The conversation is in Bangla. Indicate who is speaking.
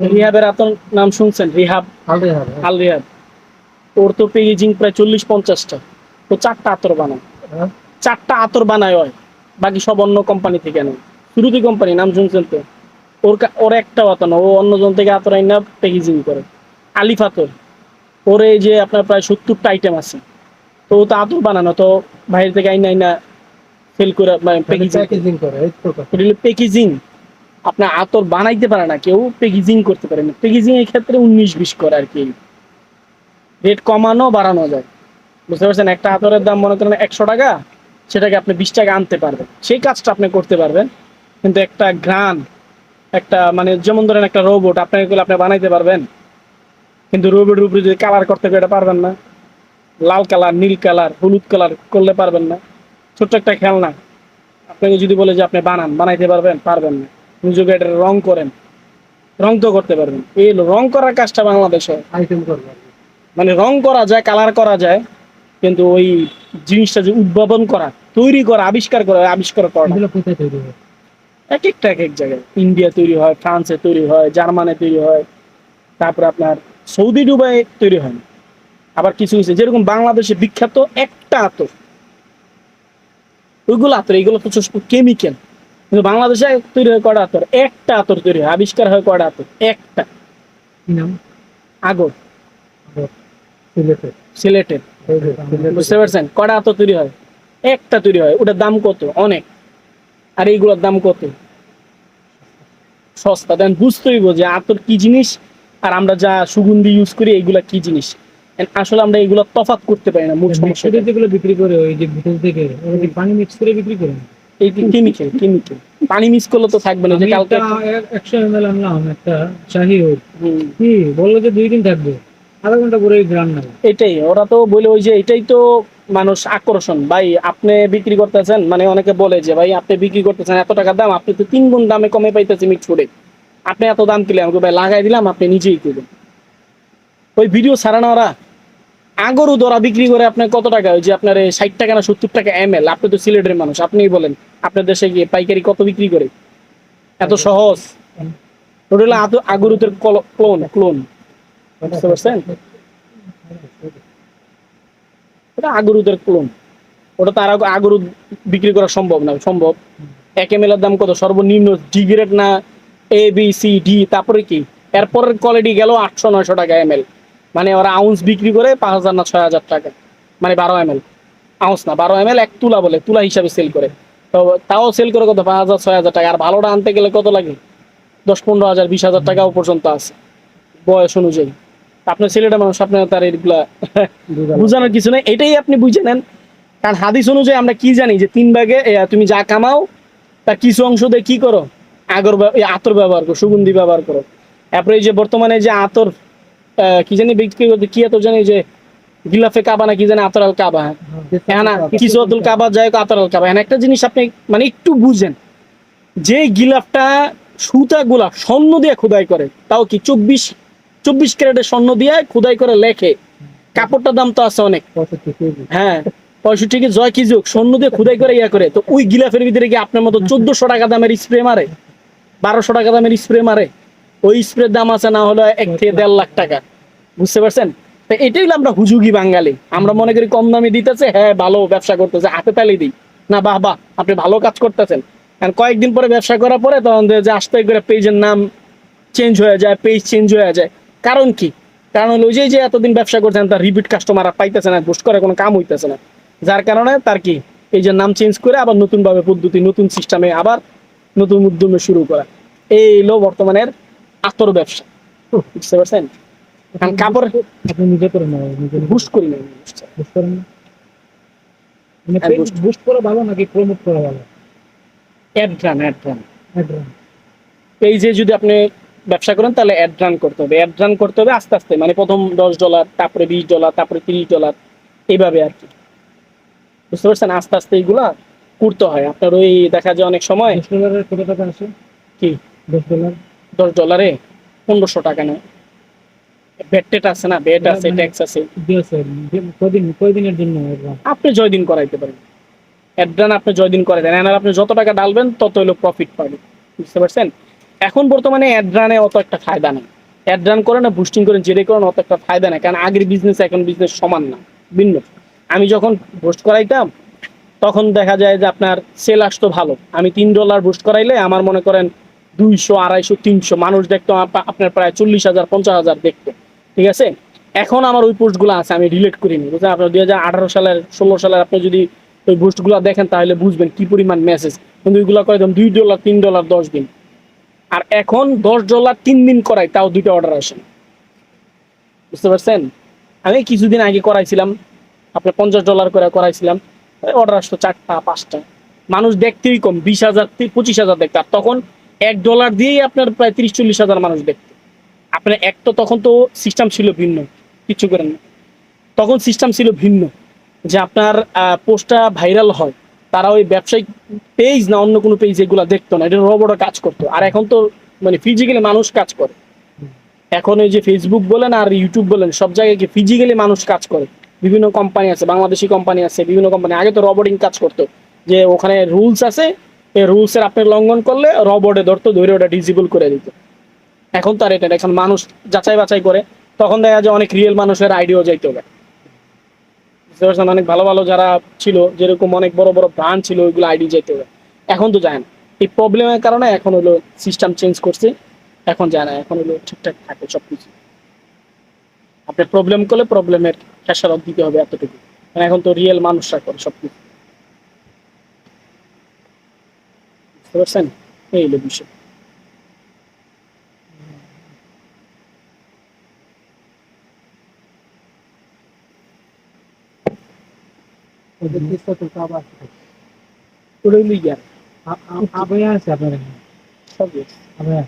Speaker 1: রিহাবের আতর নাম শুনছেন? রিহাব। আল রিহাব ওর তো পেকেজিং প্রায় চল্লিশ পঞ্চাশটা। তো চারটা আতর বানায়।
Speaker 2: হ্যাঁ।
Speaker 1: চারটা আতর বানায় হয় বাকি সব অন্য কোম্পানি থেকে নেয়। শুরুতে কোম্পানি নাম শুনছেন তো? ওর ওর একটা আতর না ও অন্যজন থেকে আতর আইনা প্যাকেজিং করে। আলিফ আতর। ওর এই যে আপনার প্রায় সত্তরটা আইটেম আছে। তো ও তো আতর বানানো তো বাইরে থেকে আইনা আইনা সেল করে প্যাকেজিং
Speaker 2: প্যাকেজিং করে।
Speaker 1: প্যাকেজিং আপনার আতর বানাইতে পারে না, কেউ প্যাকেজিং করতে পারে না। প্যাকেজিং এর ক্ষেত্রে উনিশ বিশ করে আর কি। রেট কমানো, বাড়ানো যায়। বুঝতে পারছেন? একটা আতরের দাম মনে করেন একশো টাকা, সেটাকে আপনি বিশ টাকা আনতে পারবেন। সেই কাজটা আপনি করতে পারবেন। কিন্তু একটা গ্রান একটা মানে যেমন ধরেন একটা রোবট আপনাকে আপনি বানাইতে পারবেন। কিন্তু রোবটের উপরে যদি কালার করতে এটা পারবেন না। লাল কালার নীল কালার হলুদ কালার করলে পারবেন না। ছোট্ট একটা খেলনা। আপনাকে যদি বলে যে আপনি বানান, বানাইতে পারবেন পারবেন না। যদি এটা রং করেন। রং তো করতে পারবেন। এই রং করার কাজটা বাংলাদেশে। মানে রং করা যায় কালার করা যায় কিন্তু ওই জিনিসটা যে উদ্ভাবন করা তৈরি করা আবিষ্কার করা আবিষ্কার করা। এক একটা এক এক জায়গায়। ইন্ডিয়া তৈরি হয় ফ্রান্সে তৈরি হয় জার্মানে তৈরি হয় তারপর আপনার সৌদি ডুবাই তৈরি হয়। আবার কিছু কিছু যেরকম বাংলাদেশে বিখ্যাত একটা আতর। ওইগুলো আতর এগুলো তো কেমিক্যাল কিন্তু বাংলাদেশে তৈরি হয় কয়টা আতর? একটা আতর তৈরি হয় আবিষ্কার হয় কয়টা আতর? একটা। আগর। সিলেটের। বুঝতে পারছেন? কয়টা আতর তৈরি হয়? একটা তৈরি হয়। ওটার দাম কত? অনেক। আর এইগুলোর দাম কত? সস্তা। দেন বুঝতে হইব যে আতর কি জিনিস আর আমরা যা সুগন্ধি ইউজ করি এইগুলা কি জিনিস। আসলে আমরা এগুলো তফাত করতে পারি না মূল সমস্যা
Speaker 2: যেগুলো বিক্রি করে ওই যে ভিতর থেকে পানি মিক্স করে বিক্রি করে?
Speaker 1: এই কেমিক্যাল কেমিক্যাল পানি মিস করলে তো থাকবে না যে কালকে
Speaker 2: একটা এক- একশো এম এল আনলাম একটা শাহি ওই কি? বলল যে দুই দিন থাকবে। আধা ঘণ্টা পরে গ্রাম না
Speaker 1: এটাই ওরা তো বলে ওই যে এটাই তো মানুষ আকর্ষণ। ভাই আপনি বিক্রি করতেছেন মানে অনেকে বলে যে ভাই আপনি বিক্রি করতেছেন এত টাকা দাম আপনি তো তিন গুণ দামে কমে পাইতেছি মিক্স করে। আপনি এত দাম কিনলে আমাকে ভাই লাগাই দিলাম আপনি নিজেই কিনবেন ওই ভিডিও ছাড়ানো ওরা। আগরু দরা বিক্রি করে আপনার কত টাকা? ওই যে আপনার ষাট টাকা না সত্তর টাকা এম এল আপনি তো সিলেটের মানুষ, আপনিই বলেন, আপনার দেশে গিয়ে পাইকারি কত বিক্রি করে? এত সহজ। ওটা হলো আগরুতের ক্লোন ক্লোন বুঝতে পারছেন? ওটা আগরুদের ক্লোন ওটা তার আগ- আগরু বিক্রি করা সম্ভব না, সম্ভব। এক এম দাম কত? সর্বনিম্ন ডি গ্রেড না এ বি সি ডি তারপরে কি? এরপরের কোয়ালিটি গেল আটশো, নয়শো টাকা এম মানে ওরা আউন্স বিক্রি করে পাঁচ হাজার না ছয় হাজার টাকা। মানে বারো এম এল আউন্স না বারো এম এল এক তুলা বলে তুলা হিসাবে সেল করে। তো তাও সেল করে কত? পাঁচ হাজার ছয় হাজার টাকা। আর ভালোটা আনতে গেলে কত লাগে? দশ পনেরো হাজার বিশ হাজার টাকাও পর্যন্ত আছে। বয়স অনুযায়ী। আপনার ছেলেটা মানুষ আপনার তার এগুলা বুঝানোর কিছু নেই। এটাই আপনি বুঝে নেন। কারণ হাদিস অনুযায়ী আমরা কি জানি যে তিন ভাগে তুমি যা কামাও তার কিছু অংশ দিয়ে কি করো? আগর আতর ব্যবহার করো সুগন্ধি ব্যবহার করো। তারপরে এই যে বর্তমানে যে আতর কি জানি বিক্রি করতে কি আতর জানি যে গিলাফে কাবা না কি জানি আতর আল কাবা। হ্যাঁ না কিছু আতুল কাবা যায় আতর আল কাবা। হ্যাঁ একটা জিনিস আপনি মানে একটু বুঝেন যে গিলাফটা সুতা গোলাপ স্বর্ণ দিয়ে খোদাই করে তাও কি চব্বিশ চব্বিশ ক্যারেটের স্বর্ণ দিয়ে খোদাই করে লেখে? কাপড়টার দাম তো আছে অনেক। হ্যাঁ পঁয়ষট্টি কি জয় কি যোগ স্বর্ণ দিয়ে খুদাই করে ইয়া করে। তো ওই গিলাফের ভিতরে কি আপনার মতো চোদ্দশো টাকা দামের স্প্রে মারে? বারোশো টাকা দামের স্প্রে মারে? ওই স্প্রের দাম আছে না হলো এক থেকে দেড় লাখ টাকা। বুঝতে পারছেন? এটাই হলো আমরা হুজুগি বাঙালি। আমরা মনে করি কম দামে দিতেছে হ্যাঁ ভালো ব্যবসা করতেছে, হাতে তালি দিই। না, বাহ বাহ, আপনি ভালো কাজ করতেছেন। কয়েকদিন পরে ব্যবসা করার পরে তখন যে আস্তে করে পেজের নাম চেঞ্জ হয়ে যায় পেজ চেঞ্জ হয়ে যায়। কারণ কি? কারণ হলো যে যে এতদিন ব্যবসা করছেন, তার রিপিট কাস্টমার আর পাইতেছে না বুস্ট করে কোনো কাম হইতেছে না। যার কারণে তার কি? এই যে নাম চেঞ্জ করে আবার নতুন ভাবে পদ্ধতি, নতুন সিস্টেমে আবার নতুন উদ্যমে শুরু করা। এই হলো বর্তমানের আতর ব্যবসা। বুঝতে পারছেন? কারণ কাপড়
Speaker 2: আপনি নিজে করে নিজে
Speaker 1: বুস্ট করি না
Speaker 2: বুস্ট করেন না? মানে
Speaker 1: হ্যাঁ।
Speaker 2: বুস্ট করা ভালো নাকি প্রমোট করা ভালো?
Speaker 1: অ্যাড রান অ্যাড রান
Speaker 2: একদম।
Speaker 1: পেজে যদি আপনি ব্যবসা করেন তাহলে অ্যাড রান করতে হবে। অ্যাড রান করতে হবে আস্তে আস্তে মানে প্রথম দশ ডলার তারপরে বিশ ডলার তারপরে তিরিশ ডলার এইভাবে আর কি। বুঝতে পারছেন? আস্তে আস্তে এইগুলা করতে হয়। আপনার ওই দেখা যায় অনেক সময়
Speaker 2: দশ ডলারের কত টাকা আছে?
Speaker 1: কি?
Speaker 2: দশ ডলার
Speaker 1: দশ ডলারে পনেরোশো টাকা নেয়। আছে না? আছে ট্যাক্স আছে।
Speaker 2: কয়দিনের জন্য
Speaker 1: আপনি জয়দিন করাইতে পারেন। অ্যাড্রান আপনি করে দেন আপনি যত টাকা ডালবেন তত হলো প্রফিট পাবেন। বুঝতে পারছেন? এখন বর্তমানে অ্যাডরানে অত একটা ফায়দা নেই। অ্যাড রান করে না বুস্টিং করে জেরে করেন অত একটা ফায়দা নেই। কারণ আগের বিজনেস এখন বিজনেস সমান না। ভিন্ন। আমি যখন পোস্ট করাইতাম তখন দেখা যায় যে আপনার সেল আসতো ভালো। আমি তিন ডলার বুস্ট করাইলে আমার মনে করেন দুইশো, আড়াইশো, তিনশো। মানুষ দেখতো আপনার প্রায় চল্লিশ হাজার, পঞ্চাশ হাজার দেখতো। ঠিক আছে? এখন আমার ওই পোস্টগুলো আছে, আমি রিলেট করিনি। বুঝলেন আপনার দুই হাজার আঠারো সালের, ষোলো সালের আপনি যদি ওই পোস্টগুলো দেখেন, তাহলে বুঝবেন কি পরিমাণ মেসেজ কিন্তু ওইগুলো করে একদম দুই ডলার তিন ডলার দশ দিন। আর এখন দশ ডলার তিন দিন করাই তাও দুইটা অর্ডার আসে না। বুঝতে পারছেন? আমি কিছুদিন আগে করাইছিলাম, আপনার পঞ্চাশ ডলার করে করাইছিলাম। অর্ডার আসতো চারটা, পাঁচটা। মানুষ দেখতেই কম, বিশ হাজার পঁচিশ হাজার দেখতে। আর তখন এক ডলার দিয়েই আপনার প্রায় তিরিশ চল্লিশ হাজার মানুষ দেখতো। আপনার এক তো তখন তো সিস্টেম ছিল ভিন্ন কিছু করেন না। তখন সিস্টেম ছিল ভিন্ন, যে আপনার পোস্টটা ভাইরাল হয়, তারা ওই ব্যবসায়িক পেজ না অন্য কোনো পেজ এগুলো দেখতো না, এটা রবটে কাজ করতো। আর এখন তো মানে ফিজিক্যালি মানুষ কাজ করে। এখন ওই যে ফেসবুক বলেন আর ইউটিউব বলেন, সব জায়গায় কি ফিজিক্যালি মানুষ কাজ করে। বিভিন্ন কোম্পানি আছে, বাংলাদেশি কোম্পানি আছে, বিভিন্ন কোম্পানি আগে তো রবোটিং কাজ করতো, যে ওখানে রুলস আছে এই রুলসের আপনি লঙ্ঘন করলে রবটে ধরতো, ধরে ওটা ডিজিবল করে দিত। এখন তার এটা এখন মানুষ যাচাই বাছাই করে, তখন দেখা যায় অনেক রিয়েল মানুষের আইডিয়াও যাইতে হবে বুঝতে পারছেন? অনেক ভালো ভালো যারা ছিল, যেরকম অনেক বড় বড় ব্রান্ড ছিল, ওইগুলো আইডি যেতে হবে এখন তো যায় না। এই প্রবলেমের কারণে এখন হলো সিস্টেম চেঞ্জ করছে, এখন যায় না, এখন হলো ঠিকঠাক থাকে সবকিছু। আপনি প্রবলেম করলে প্রবলেমের খেসারত দিতে হবে এতটুকু। মানে এখন তো রিয়েল মানুষরা করে সবকিছু। বুঝতে পারছেন এই হলো বিষয়
Speaker 2: ওদের চেষ্টা তো আবার
Speaker 1: ওটা হলো ইয়ার
Speaker 2: আবে আছে আপনার এখানে
Speaker 1: সব yes।
Speaker 2: আবে হ্যাঁ